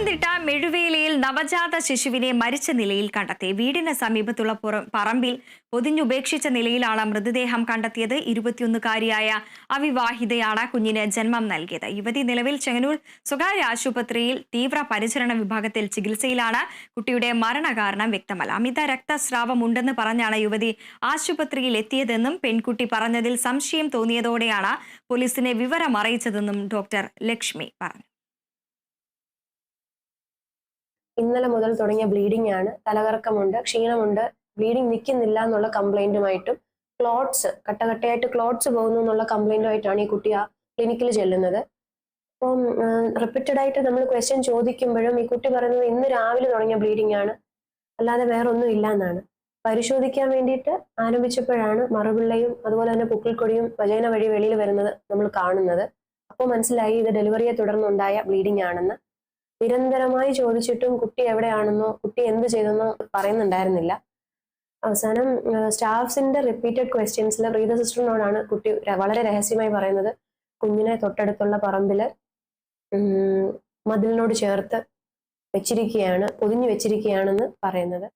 പത്തനംതിട്ട മെഴുവേലിയിൽ നവജാത ശിശുവിനെ മരിച്ച നിലയിൽ കണ്ടെത്തി. വീടിന് സമീപത്തുള്ള പറമ്പിൽ പൊതിഞ്ഞുപേക്ഷിച്ച നിലയിലാണ് മൃതദേഹം കണ്ടെത്തിയത്. ഇരുപത്തിയൊന്നുകാരിയായ അവിവാഹിതയാണ് കുഞ്ഞിന് ജന്മം നൽകിയത്. യുവതി നിലവിൽ ചെങ്ങന്നൂർ സ്വകാര്യ ആശുപത്രിയിൽ തീവ്ര പരിചരണ വിഭാഗത്തിൽ ചികിത്സയിലാണ്. കുട്ടിയുടെ മരണകാരണം വ്യക്തമല്ല. അമിത രക്തസ്രാവമുണ്ടെന്ന് പറഞ്ഞാണ് യുവതി ആശുപത്രിയിൽ എത്തിയതെന്നും പെൺകുട്ടി പറഞ്ഞതിൽ സംശയം തോന്നിയതോടെയാണ് പോലീസിനെ വിവരം അറിയിച്ചതെന്നും ഡോക്ടർ ലക്ഷ്മി പറഞ്ഞു. ഇന്നലെ മുതൽ തുടങ്ങിയ ബ്ലീഡിംഗ് ആണ്. തലകറക്കമുണ്ട് ക്ഷീണമുണ്ട്. ബ്ലീഡിംഗ് നിൽക്കുന്നില്ല എന്നുള്ള കംപ്ലൈന്റുമായിട്ടും ക്ലോട്ട്സ് കട്ടകട്ടയായിട്ട് ക്ലോട്ട്സ് പോകുന്നു എന്നുള്ള കംപ്ലൈന്റുമായിട്ടാണ് ഈ കുട്ടി ആ ക്ലിനിക്കിൽ ചെല്ലുന്നത്. അപ്പം റിപ്പീറ്റഡ് ആയിട്ട് നമ്മൾ ക്വസ്റ്റ്യൻ ചോദിക്കുമ്പോഴും ഈ കുട്ടി പറയുന്നത് ഇന്ന് രാവിലെ തുടങ്ങിയ ബ്ലീഡിംഗ് ആണ്. അല്ലാതെ വേറൊന്നും ഇല്ല എന്നാണ്. പരിശോധിക്കാൻ വേണ്ടിയിട്ട് ആരംഭിച്ചപ്പോഴാണ് മറുപിള്ളയും അതുപോലെ തന്നെ പുക്കിൾക്കൊടിയും വജൈന വഴി വെളിയിൽ വരുന്നത് നമ്മൾ കാണുന്നത്. അപ്പോൾ മനസ്സിലായി ഇത് ഡെലിവറിയെ തുടർന്നുണ്ടായ ബ്ലീഡിംഗ് ആണെന്ന്. നിരന്തരമായി ചോദിച്ചിട്ടും കുട്ടി എവിടെയാണെന്നോ കുട്ടി എന്ത് ചെയ്തെന്നോ പറയുന്നുണ്ടായിരുന്നില്ല. അവസാനം സ്റ്റാഫ്സിന്റെ റിപ്പീറ്റഡ് ക്വസ്റ്റ്യൻസിൽ പ്രീത സിസ്റ്ററിനോടാണ് കുട്ടി വളരെ രഹസ്യമായി പറയുന്നത്. കുഞ്ഞിനെ തൊട്ടടുത്തുള്ള പറമ്പിൽ ഉം, മതിലിനോട് ചേർത്ത് വെച്ചിരിക്കുകയാണ് പൊതിഞ്ഞു വെച്ചിരിക്കുകയാണെന്ന് പറയുന്നത്.